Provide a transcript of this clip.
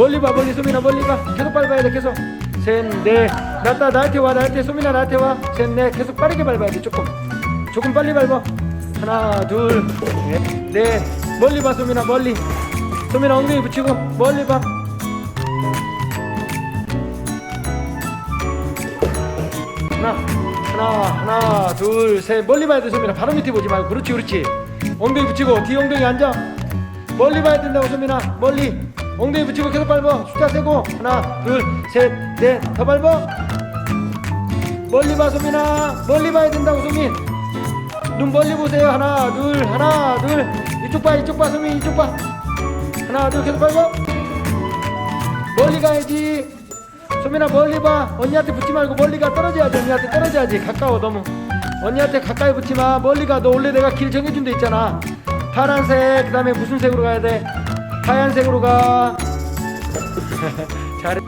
멀리 봐 멀리 소민아 멀리 봐. 계속 밟아야 돼 계속. 셋넷. 나다 나한테 와 나한테. 소민아 나한테 와셋넷. 계속 빠르게 밟아야 돼 조금. 조금 빨리 밟아. 하나 둘넷. 멀리 봐 소민아 멀리. 소민아 엉덩이 붙이고 멀리 봐. 하나 하나 하나 둘 셋. 멀리 봐야 돼 소민아. 바로 밑에 보지 말고. 그렇지 그렇지. 엉덩이 붙이고 뒤 엉덩이 앉아. 멀리 봐야 된다고 소민아. 멀리 엉덩이 붙이고 계속 밟아. 숫자 세고. 하나 둘셋넷더 밟아. 멀리 봐 소민아. 멀리 봐야 된다고 소민. 눈 멀리 보세요. 하나 둘 하나 둘. 이쪽 봐 이쪽 봐 소민. 이쪽 봐. 하나 둘 계속 밟아. 멀리 가야지. 소민아 멀리 봐. 언니한테 붙지 말고 멀리 가. 떨어져야지 언니한테 떨어져야지. 가까워 너무. 언니한테 가까이 붙지 마. 멀리 가너 원래 내가 길 정해준 데 있잖아. 파란색 그 다음에 무슨 색으로 가야 돼 하얀색으로 가. 잘해